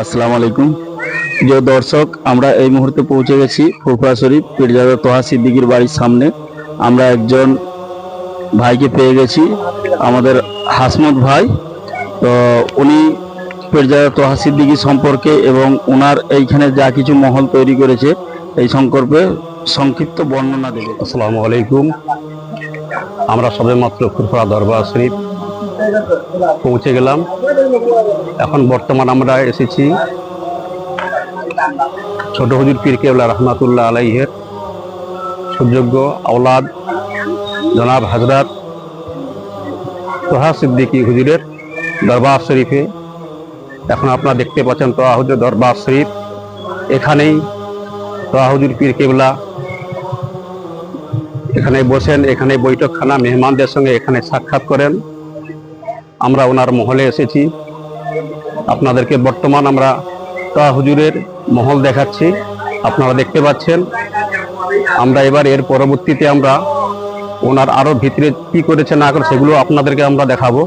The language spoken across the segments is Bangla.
আসসালামু আলাইকুম প্রিয় দর্শক, আমরা এই মুহূর্তে পৌঁছে গেছি ফুফা শরীফ, পীরজাদা তোহা সিদ্দিকির বাড়ির সামনে। আমরা একজন ভাইকে পেয়ে গেছি, আমাদের হাসমত ভাই। তো উনি পীরজাদা তোহা সিদ্দিকি সম্পর্কে এবং ওনার এইখানে যা কিছু মহল তৈরি করেছে, এই সম্পর্কে সংক্ষিপ্ত বর্ণনা দেবে। আসসালামু আলাইকুম। আমরা সবেমাত্র ফুরফুরা দরবার শরীফ পৌঁছে গেলাম। এখন বর্তমান আমরা এসেছি ছোট হুজুর পীর কেবলা রহমাতুল্লাহ আলাইহের সুযোগ্য আওলাদ জনাব হাজরাত তোহা সিদ্দিকী হুজুরের দরবার শরীফে। এখন আপনারা দেখতে পাচ্ছেন তোহা হুজুর দরবার শরীফ। এখানেই তোহা হুজুর পীর কেবলা এখানে বসেন, এখানে বৈঠকখানা মেহমানদের সঙ্গে এখানে সাক্ষাৎ করেন। আমরা ওনার মহলে এসেছি। আপনাদেরকে বর্তমান আমরা তোয়া হুজুরের মহল দেখাচ্ছি। আপনারা দেখতে পাচ্ছেন। আমরা এবার এর পরবর্তীতে আমরা ওনার আরও ভিতরে কি করেছে, না করে সেগুলো আপনাদেরকে আমরা দেখাবো।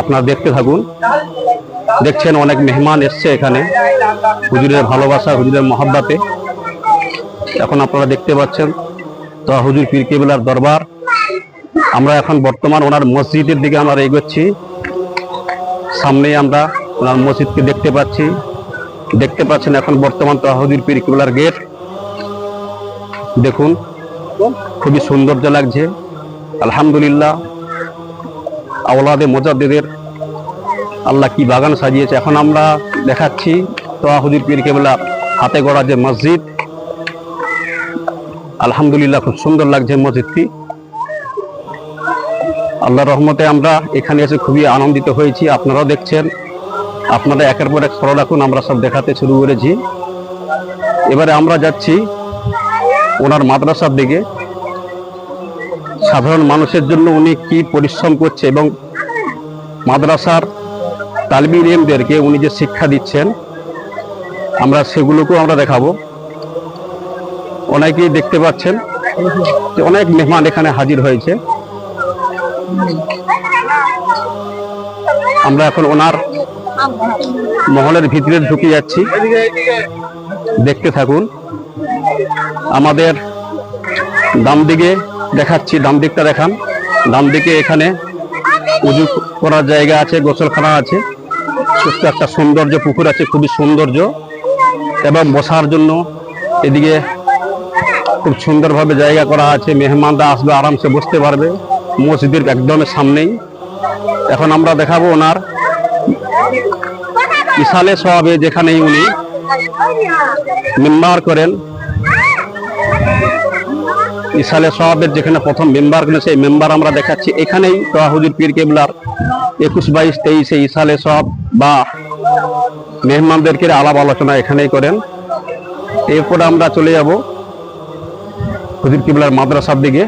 আপনারা দেখতে থাকুন। দেখছেন অনেক মেহমান এসছে এখানে। হুজুরের ভালোবাসা, হুজুরের মহাব্বাতে। এখন আপনারা দেখতে পাচ্ছেন। তো হুজুর পীর দরবার। আমরা এখন বর্তমান ওনার মসজিদের দিকে আমরা এগোচ্ছি। সামনেই আমরা ওনার মসজিদকে দেখতে পাচ্ছি। দেখতে পাচ্ছেন এখন বর্তমান তো হুজুর পীর কেবলার গেট দেখুন, খুবই সৌন্দর্য লাগছে। আলহামদুলিল্লাহ, আওলাদে মোজাদ্দেদের আল্লাহ কি বাগান সাজিয়েছে। এখন আমরা দেখাচ্ছি তোয়া হুজুর পীর কেবলা হাতে গড়া যে মসজিদ। আলহামদুলিল্লাহ, খুব সুন্দর লাগছে মসজিদটি। আল্লাহ রহমতে আমরা এখানে এসে খুবই আনন্দিত হয়েছি। আপনারাও দেখছেন। আপনারা একের পর এক সরল রাখুন, আমরা সব দেখাতে শুরু করেছি। এবারে আমরা যাচ্ছি ওনার মাদ্রাসার দিকে। সাধারণ মানুষের জন্য উনি কি পরিশ্রম করছে এবং মাদ্রাসার তালবি ইলমদেরকে উনি যে শিক্ষা দিচ্ছেন, আমরা সেগুলোকেও আমরা দেখাবো। অনেকেই দেখতে পাচ্ছেন যে অনেক মেহমান এখানে হাজির হয়েছে। আমরা এখন ওনার মহলের ভিতরে ঢুকে যাচ্ছি। দেখতে থাকুন। আমাদের ডান দিকে দেখাচ্ছি, ডান দিকটা দেখান। ডান দিকে এখানে উজু করার জায়গা আছে, গোসলখানা আছে। ছোট্ট একটা সৌন্দর্য পুকুর আছে, খুবই সৌন্দর্য। এবং বসার জন্য এদিকে খুব সুন্দরভাবে জায়গা করা আছে। মেহমানরা আসবে, আরামসে বসতে পারবে। মসজিদের একদম সামনেই। এখন আমরা দেখাবো ওনার ইসালে সবে যেখানেই উনি মেম্বার করেন। ইসালে সবের যেখানে প্রথম মেম্বার করেন, সেই মেম্বার আমরা দেখাচ্ছি। এখানেই তোয়াহুজুর পীর কেবলার একুশ, বাইশ, তেইশে ইসালে সব বা মেহমানদেরকে আলাপ আলোচনা এখানেই করেন। এরপরে আমরা চলে যাব হুজুর কিবলার মাদ্রাসার দিকে।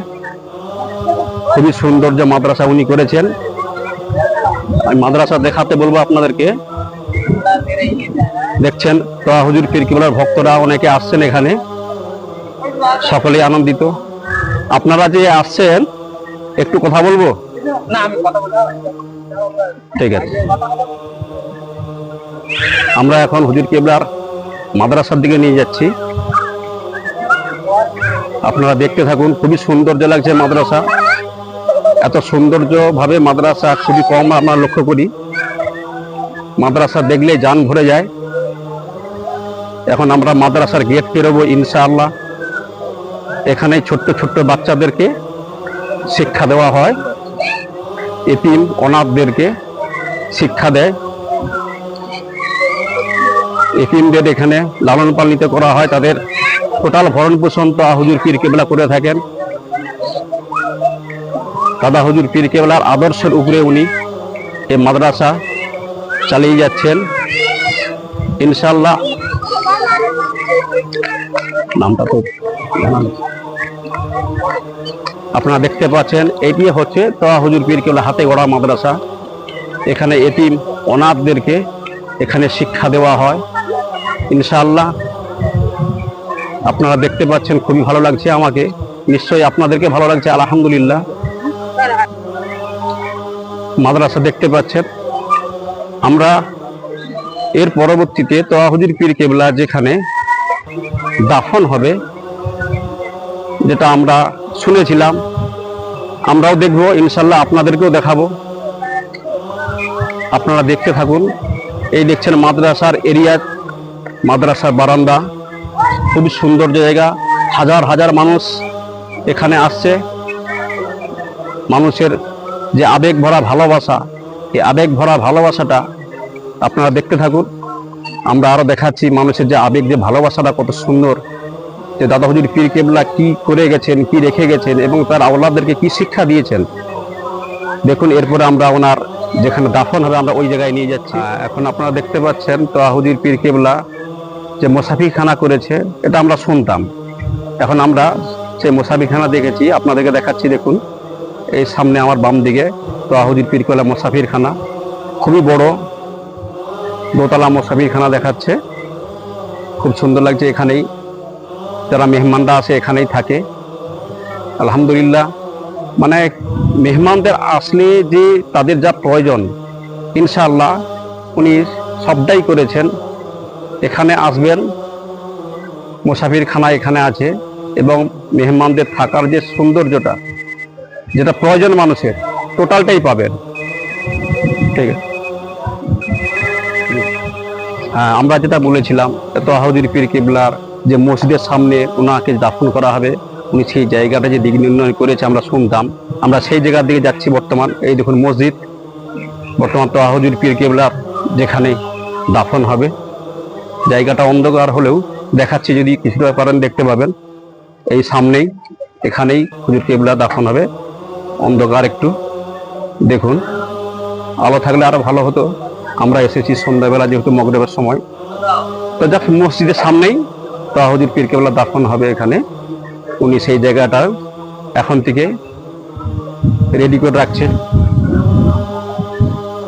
খুবই সৌন্দর্য মাদ্রাসা উনি করেছেন। আমি মাদ্রাসা দেখাতে বলব আপনাদেরকে। দেখছেন তো হুজুর পীর কিবলার ভক্তরা অনেকে আসছেন এখানে। সকলেই আনন্দিত। আপনারা যে আসছেন একটু কথা বলব? ঠিক আছে। আমরা এখন হুজুর কেবলার মাদ্রাসার দিকে নিয়ে যাচ্ছি। আপনারা দেখতে থাকুন খুবই সৌন্দর্য লাগছে মাদ্রাসা। এত সৌন্দর্য ভাবে মাদ্রাসা খুবই কম আমরা লক্ষ্য করি। মাদ্রাসা দেখলে যান ভরে যায়। এখন আমরা মাদ্রাসার গেট পেরোবো ইনশাআল্লাহ। এখানে ছোট্ট ছোট্ট বাচ্চাদেরকে শিক্ষা দেওয়া হয়। এতিম অনাথদেরকে শিক্ষা দেয়। এতিমদের এখানে লালন পালিত করা হয়। তাদের টোটাল ভরণ পোষণ তো হুজুর পীর কেবলা করে থাকেন। দাদা হুজুর পীর কেবলার আদর্শের উপরে উনি এ মাদ্রাসা চালিয়ে যাচ্ছেন। ইনশাল্লাহ নামটা তো আপনারা দেখতে পাচ্ছেন এটি হচ্ছে তোয়া হুজুর পীর কেবলা হাতে গড়া মাদ্রাসা। এখানে এতিম অনাথদেরকে এখানে শিক্ষা দেওয়া হয়। ইনশাআল্লাহ। আপনারা দেখতে পাচ্ছেন, খুবই ভালো লাগছে আমাকে। নিশ্চয়ই আপনাদেরকে ভালো লাগছে, আলহামদুলিল্লাহ। মাদ্রাসা দেখতে পাচ্ছেন। আমরা এর পরবর্তীতে তোয়াহুদির পীর কেবলা যেখানে দাফন হবে, যেটা আমরা শুনেছিলাম, আমরাও দেখব, ইনশাল্লাহ আপনাদেরকেও দেখাবো। আপনারা দেখতে থাকুন। এই দেখছেন মাদ্রাসার এরিয়া, মাদ্রাসার বারান্দা। খুবই সুন্দর জায়গা। হাজার হাজার মানুষ এখানে আসছে। মানুষের যে আবেগ ভরা ভালোবাসা এই আবেগ ভরা ভালোবাসাটা আপনারা দেখতে থাকুন। আমরা আরও দেখাচ্ছি মানুষের যে আবেগ যে ভালোবাসাটা কত সুন্দর। যে দাদা হুজুর পীর কেবলা কি করে গেছেন কি রেখে গেছেন এবং তার আওলাদদেরকে কি শিক্ষা দিয়েছেন। দেখুন এরপরে আমরা ওনার যেখানে দাফন হবে আমরা ওই জায়গায় নিয়ে যাচ্ছি। এখন আপনারা দেখতে পাচ্ছেন তো হুজুর পীর কেবলা যে মোসাফিখানা করেছে এটা আমরা শুনতাম। এখন আমরা সেই মোসাফিখানা দেখেছি আপনাদেরকে দেখাচ্ছি দেখুন। এই সামনে আমার বাম দিকে তো আহুদির পীরকলা মোসাফিরখানা। খুবই বড় দোতলা মোসাফিরখানা দেখাচ্ছে। খুব সুন্দর লাগছে এখানেই। যারা মেহমানরা আসে এখানেই থাকে। আলহামদুলিল্লাহ। মানে মেহমানদের আসলে যে তাদের যা প্রয়োজন, ইনশাআল্লাহ উনি সবটাই করেছেন। এখানে আসবেন, মোসাফিরখানা এখানে আছে এবং মেহমানদের থাকার যে সৌন্দর্যটা যেটা প্রয়োজন মানুষের টোটালটাই পাবেন। ঠিক আছে? হ্যাঁ আমরা যেটা বলেছিলাম তহাউদ্দিন পীর কিবলার যে মসজিদের সামনে ওনাকে দাফন করা হবে, উনি সেই জায়গাটা যে দিক নির্ণয় করেছে আমরা শুনতাম। আমরা সেই জায়গার দিকে যাচ্ছি বর্তমান, এই দেখুন মসজিদ। বর্তমান তহাউদ্দিন পীর কিবলার যেখানে দাফন হবে, জায়গাটা অন্ধকার হলেও দেখাচ্ছি যদি, কিছুটা পারেন দেখতে পাবেন। এই সামনেই, এখানেই হুজুর কেবলা দাফন হবে। অন্ধকার একটু। দেখুন, আলো থাকলে আরও ভালো হতো। আমরা এসেছি সন্ধ্যাবেলা যেহেতু মগরেবের সময়। তো যাক মসজিদের সামনেই তাহজির পীরকেবেলা দাফন হবে এখানে। উনি সেই জায়গাটা এখন থেকে রেডি করে রাখছেন।